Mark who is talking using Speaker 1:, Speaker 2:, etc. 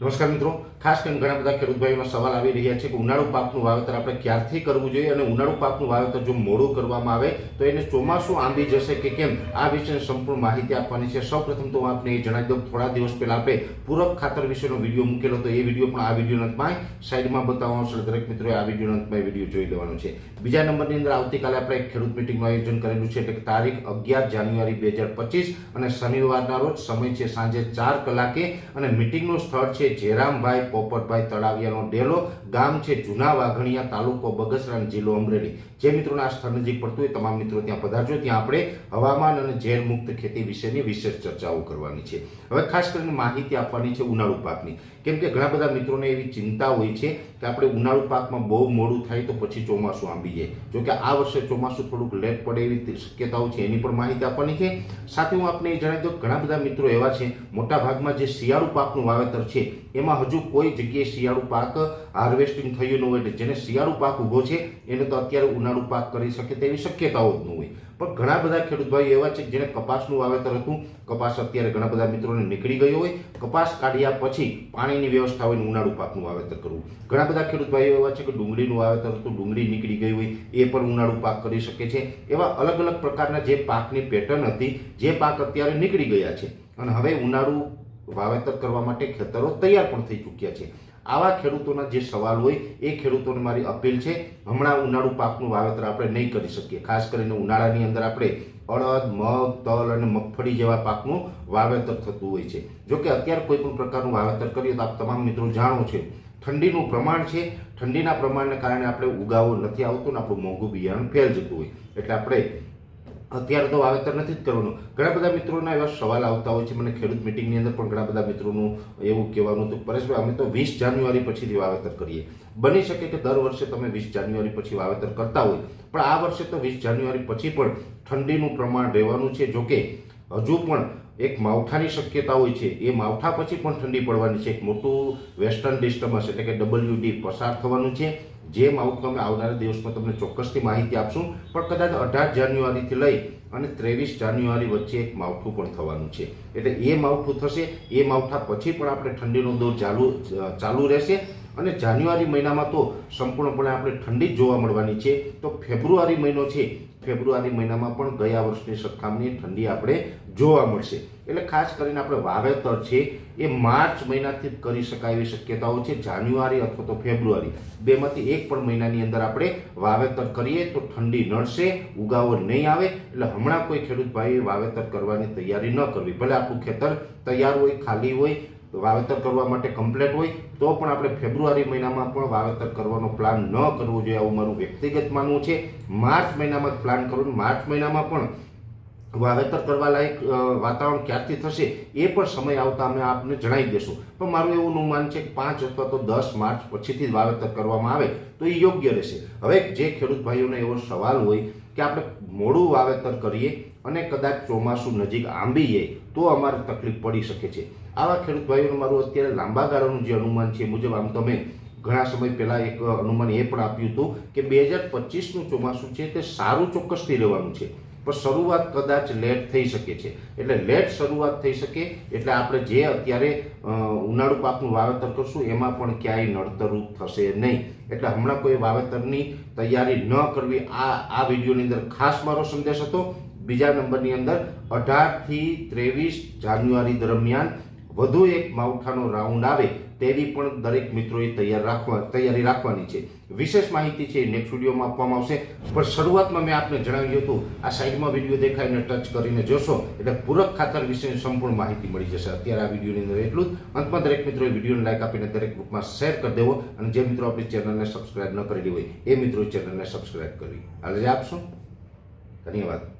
Speaker 1: નમસ્કાર મિત્રો. ખાસ કરીને ઘણા બધા ખેડૂત સવાલ આવી રહ્યા છે કે ઉનાળુ પાકનું વાવેતર આપણે ક્યારથી કરવું જોઈએ અને ઉનાળુ પાકનું વાવેતર જો મોડું કરવામાં આવે, તો એને ચોમાસું આંબી જશે કે કેમ? આ વિશેની સંપૂર્ણ માહિતી આપવાની છે. સૌપ્રથમ તો હું આપને એ જણાવી દઉં થોડા દિવસ પહેલા આપણે પૂરક ખાતર વિશેનો વીડિયો મૂકેલો હતો. એ વીડિયો પણ આ વીડિયો અંતમાં સાઈડમાં બતાવવાનો છે. દરેક મિત્રોએ આ વીડિયો અંતમાં વીડિયો જોઈ લેવાનો છે. બીજા નંબરની અંદર આવતીકાલે આપણે એક ખેડૂત મિટિંગનું આયોજન કરેલું છે. એટલે કે તારીખ અગિયાર જાન્યુઆરી બે હજાર પચીસ અને શનિવારના રોજ સમય છે સાંજે ચાર કલાકે. અને મિટિંગનું સ્થળ છે જેરામભાઈ પોપટભાઈ તળાવિયાનો ડેલો ગામ છે જૂના વાઘણિયા તાલુકો બગસરામ જિલ્લો અમરેલી. જે મિત્રોને આ સ્થળ નજીક પડતું હોય તમામ મિત્રો ત્યાં પધારજો. ત્યાં આપણે હવામાન અને ઝેર મુક્ત ખેતી વિશેની વિશેષ ચર્ચાઓ કરવાની છે. હવે ખાસ કરીને માહિતી આપવાની છે ઉનાળુ પાકની. કેમ કે ઘણા બધા મિત્રોને એવી ચિંતા હોય છે કે આપણે ઉનાળુ પાકમાં બહુ મોડું થાય તો પછી ચોમાસું આંબી જાય. જોકે આ વર્ષે ચોમાસું થોડુંક લેટ પડે એવી શક્યતાઓ છે, એની પણ માહિતી આપવાની છે. સાથે હું આપને જણાવી દઉં ઘણા બધા મિત્રો એવા છે મોટા ભાગમાં જે શિયાળુ પાકનું વાવેતર છે એમાં હજુ કોઈ જગ્યાએ શિયાળુ પાક હાર્વેસ્ટિંગ થયું ન હોય એટલે જેને શિયાળુ પાક ઊભો છે, એને તો અત્યારે ઉનાળુ પાક કરી શકે તેવી શક્યતાઓ જ ન હોય. પણ ઘણા બધા ખેડૂત ભાઈઓ એવા છે જેને કપાસનું વાવેતર હતું, કપાસ અત્યારે ઘણા બધા મિત્રોને નીકળી ગયો હોય, કપાસ કાઢ્યા પછી પાણીની વ્યવસ્થા હોય ઉનાળુ પાકનું વાવેતર કરવું. ઘણા બધા ખેડૂત ભાઈઓ એવા છે કે ડુંગળીનું વાવેતર હતું, ડુંગળી નીકળી ગઈ હોય, એ પણ ઉનાળુ પાક કરી શકે છે. એવા અલગ અલગ પ્રકારના જે પાકની પેટર્ન હતી, જે પાક અત્યારે નીકળી ગયા છે. અને હવે ઉનાળુ વાવેતર કરવા માટે ખેતરો તૈયાર પણ થઈ ચૂક્યા છે. આવા ખેડૂતોના જે સવાલ હોય, એ ખેડૂતોને મારી અપીલ છે, હમણાં ઉનાળુ પાકનું વાવેતર આપણે નહીં કરી શકીએ. ખાસ કરીને ઉનાળાની અંદર આપણે અડદ, મગ, તલ અને મગફળી જેવા પાકનું વાવેતર થતું હોય છે. જો કે અત્યારે કોઈ પણ પ્રકારનું વાવેતર કરીએ તો આપ તમામ મિત્રો જાણો છે, ઠંડીનું પ્રમાણ છે. ઠંડીના પ્રમાણને કારણે આપણે ઉગાવો નથી આવતો ને આપણું મોંઘું બિયારણ ફેલ જતું હોય. એટલે આપણે અત્યારે તો વાવેતર નથી જ કરવાનું. ઘણા બધા મિત્રોના એવા સવાલ આવતા હોય છે. મને ખેડૂત મિટિંગની અંદર પણ ઘણા બધા મિત્રોનું એવું કહેવાનું હતું. પરેશભાઈ, અમે તો વીસ જાન્યુઆરી પછીથી વાવેતર કરીએ. બની શકે કે દર વર્ષે તમે વીસ જાન્યુઆરી પછી વાવેતર કરતા હોય, પણ આ વર્ષે તો વીસ જાન્યુઆરી પછી પણ ઠંડીનું પ્રમાણ રહેવાનું છે. જોકે હજુ પણ એક માવઠાની શક્યતા હોય છે. એ માવઠા પછી પણ ઠંડી પડવાની છે. એક મોટું વેસ્ટર્ન ડિસ્ટર્બન્સ એટલે કે ડબલ્યુડી પસાર થવાનું છે. જે આઉટકમ આવનારા દિવસમાં તમને ચોક્કસથી માહિતી આપશું, પણ કદાચ અઢાર જાન્યુઆરીથી લઈ અને ત્રેવીસ જાન્યુઆરી વચ્ચે એક માવઠું પણ થવાનું છે. એટલે એ માવઠું થશે, એ માવઠા પછી પણ આપણે ઠંડીનો દોર ચાલુ ચાલુ રહેશે. અને જાન્યુઆરી મહિનામાં તો સંપૂર્ણપણે આપણે ઠંડી જોવા મળવાની છે. તો ફેબ્રુઆરી મહિનો છે. ફેબ્રુઆરી મહિનામાં પણ ગયા વર્ષની સરખામણીએ ઠંડી આપણે જોવા મળશે. એટલે ખાસ કરીને આપણે વાવેતર છે એ માર્ચ મહિનાથી કરી શકાય એવી શક્યતાઓ છે. જાન્યુઆરી અથવા તો ફેબ્રુઆરી. બેમાંથી એક પણ મહિનાની અંદર આપણે વાવેતર કરીએ તો ઠંડી નડશે, ઉગાવો નહીં આવે. એટલે હમણાં કોઈ ખેડૂત ભાઈએ વાવેતર કરવાની તૈયારી ન કરવી. ભલે આપણું ખેતર તૈયાર હોય, ખાલી હોય વાવેતર કરવા માટે કમ્પ્લેટ હોય તો પણ આપણે ફેબ્રુઆરી મહિનામાં પણ વાવેતર કરવાનો પ્લાન ન કરવો જોઈએ આવું મારું વ્યક્તિગત માનવું છે. માર્ચ મહિનામાં જ પ્લાન કરવું માર્ચ મહિનામાં પણ વાવેતર કરવા લાયક વાતાવરણ ક્યારથી થશે એ પણ સમય આવતા અમે આપને જણાવી દેશું. પણ મારું એવું અનુમાન છે કે પાંચ અથવા તો દસ માર્ચ પછીથી વાવેતર કરવામાં આવે તો એ યોગ્ય રહેશે. હવે જે ખેડૂત ભાઈઓને એવો સવાલ હોય કે આપણે મોડું વાવેતર કરીએ અને કદાચ ચોમાસું નજીક આંબીએ તો અમારે તકલીફ પડી શકે છે. આવા ખેડૂત ભાઈઓનું મારું અત્યારે લાંબા ગાળાનું જે અનુમાન છે મુજબ આમ તમે ઘણા સમય પહેલાં એક અનુમાન એ પણ આપ્યું હતું કે બે હજાર પચીસનું ચોમાસું છે તે સારું ચોક્કસથી રહેવાનું છે. પણ શરૂઆત કદાચ લેટ થઈ શકે છે. એટલે લેટ શરૂઆત થઈ શકે, એટલે આપણે જે અત્યારે ઉનાળુ પાકનું વાવેતર કરશું, એમાં પણ ક્યાંય નડતરરૂપ થશે નહીં. એટલે હમણાં કોઈ વાવેતરની તૈયારી ન કરવી, આ આ વિડીયોની અંદર ખાસ મારો સંદેશ હતો. બીજા નંબરની અંદર અઢારથી ત્રેવીસ જાન્યુઆરી દરમિયાન વધુ એક માવઠાનો રાઉન્ડ આવે તેવી પણ દરેક મિત્રોએ તૈયાર રાખવા, તૈયારી રાખવાની છે. વિશેષ માહિતી છે નેક્સ્ટ વિડીયોમાં આપવામાં આવશે. પણ શરૂઆતમાં મેં આપને જણાવ્યું હતું, આ સાઈડમાં વીડિયો દેખાઈને ટચ કરીને જોશો, એટલે પૂરક ખાતર વિશેની સંપૂર્ણ માહિતી મળી જશે. અત્યારે આ વિડીયોની અંદર એટલું જ. અંતમાં દરેક મિત્રોએ વિડીયોને લાઈક આપીને દરેક ગ્રુપમાં શેર કરી દેવો. અને જે મિત્રો આપણી ચેનલને સબસ્ક્રાઇબ ન કરેલી હોય, એ મિત્રો ચેનલને સબસ્ક્રાઇબ કરવી. આજે આપશો. ધન્યવાદ.